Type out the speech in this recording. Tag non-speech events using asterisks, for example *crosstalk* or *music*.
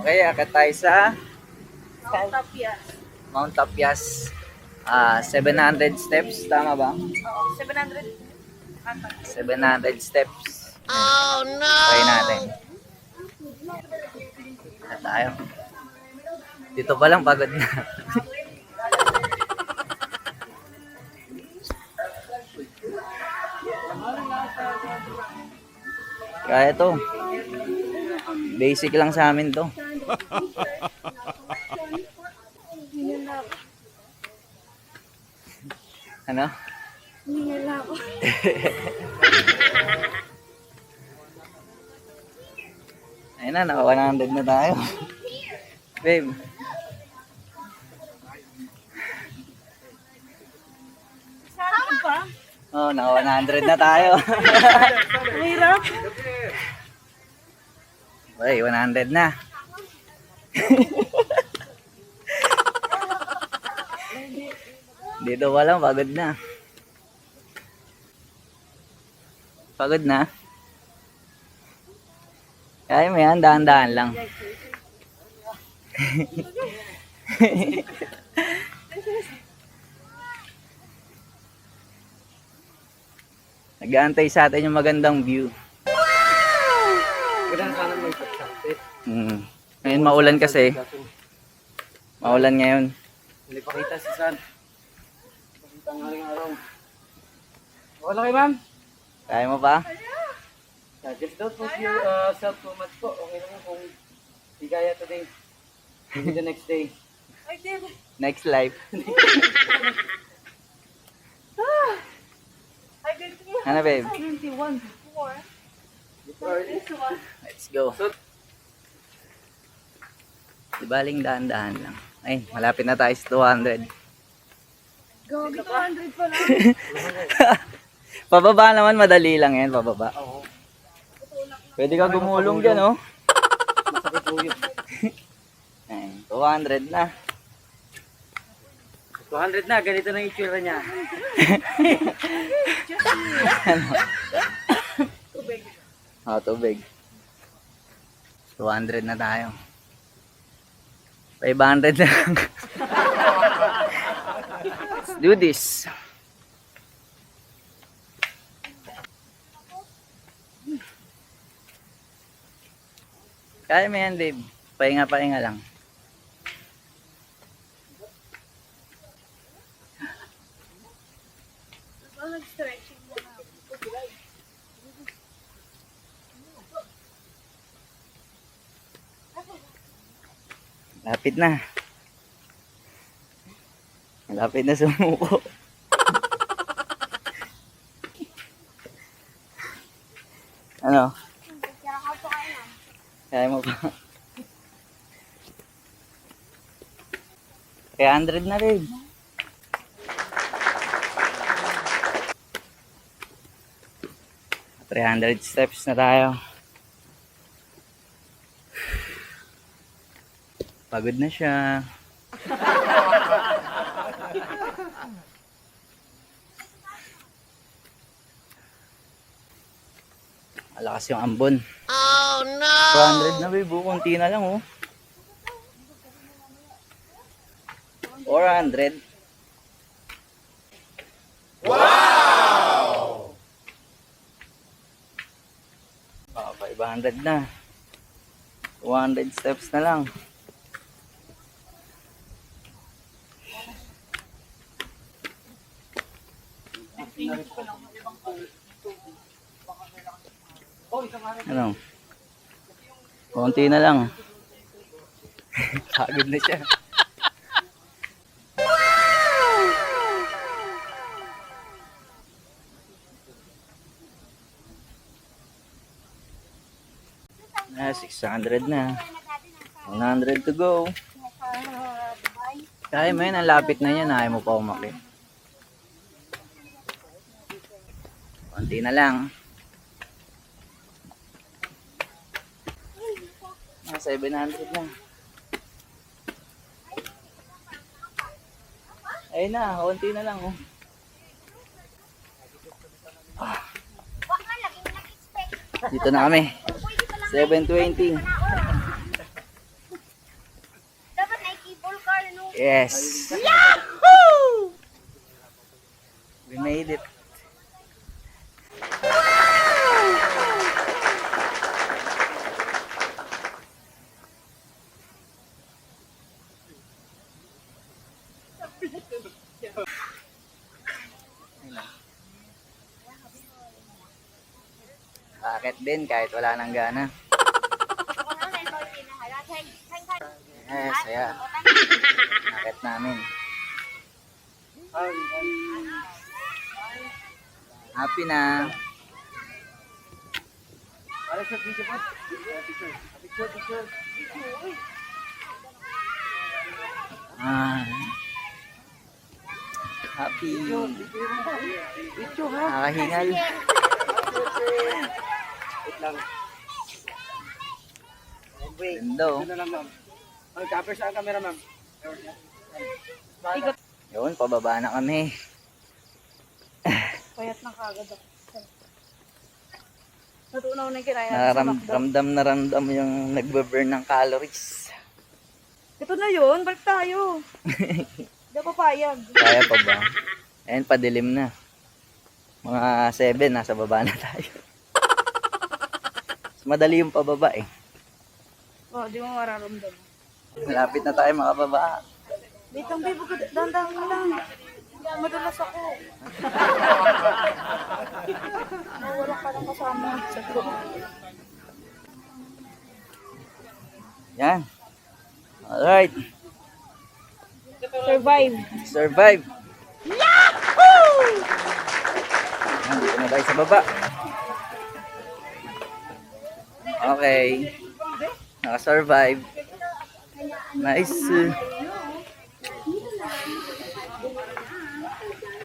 Okay, akit tayo sa Mount Tapias. Mount Tapias. Ah, 700 steps, tama ba? Oo, 700 ata. 700 steps. Oh no! Try natin. Na tayo. Dito pa lang pagod na. *laughs* Kaya to. Basic lang sa amin to. Ano? Hingal *laughs* ako. Ayun na, naka 100 na tayo. Babe. Saan pa? Oh, naka 100 na tayo. Mahirap. Uy, 100 na. Dito pa lang, pagod na. Pagod na. Kaya mo yan, dahan-dahan lang. Nag-aantay sa atin yung magandang view. Ganun sana pagsasit. Mm. Ngayon maulan kasi. Maulan ngayon. Hindi pa kita si San. Pakita nga rin araw. Wala kay ma'am. Kaya mo pa? Yeah, just don't push yourself too much po. Okay lang kung di kaya today. Maybe the next day. Next life. *laughs* Nga. Ano babe? 21 before. This one. Let's go. Di baling dahan-dahan lang. Ay, malapit na tayo sa 200. Gagi 200 pa lang. *laughs* Pababa naman, madali lang yan, pababa. Oo. Pwede ka gumulong dyan, oh. Masakit po yun. *laughs* Ay, 200 na. 200 na, ganito na yung itsura niya. *laughs* Tubig. Oh, tubig. 200 na tayo. 500 na lang. Let's do this. Kaya mo yan, babe. Pahinga-pahinga lang. Nag-stretching mo Lapit na. Lapit na sumuko. ano? Kaya mo pa. Kaya 100 na rin. Three hundred steps na tayo. Pagod na siya. Malakas yung ambon. Oh no! 400 na babe, oh. konti na lang oh. 400. Wow! Ah, 500 na. 200 steps na lang. Ano? Konti na lang. *laughs* Pagod na siya. Na, 600 na. 100 to go. Kaya mo yun, ang lapit na yan. Ayaw mo pa umakit. Konti na lang. Ah, 700 na. Ayun na, konti na lang oh. Ah. Dito na kami. 720. Yes. Yahoo! We made it. Bakit din kahit wala nang gana? Yes, saya. Bakit namin? Happy na. Para sa video po. Picture. Picture, picture. Ah. Happy. Nakahingal. Wait. Ganda oh. Cover sa camera ma'am. Yun, pababa na kami. *laughs* Payat na kagad ako. Natunaw na yung kinaya. Naram, ramdam na ramdam yung nagbe-burn ng calories. Ito na yun, balik tayo. *laughs* Hindi ako papayag. Kaya pa ba? Ayun, padilim na. Mga 7, nasa baba na tayo. Mas *laughs* madali yung pababa eh. Oh, di mo mararamdaman. Malapit na tayo makababa. Wait lang, babe. Dahan-dahan mo lang. Madalas ako. Nawala ka ng kasama. Yan. Alright. Survive. Survive. Yahoo! Dito na tayo sa baba. Okay. Naka-survive. Nice.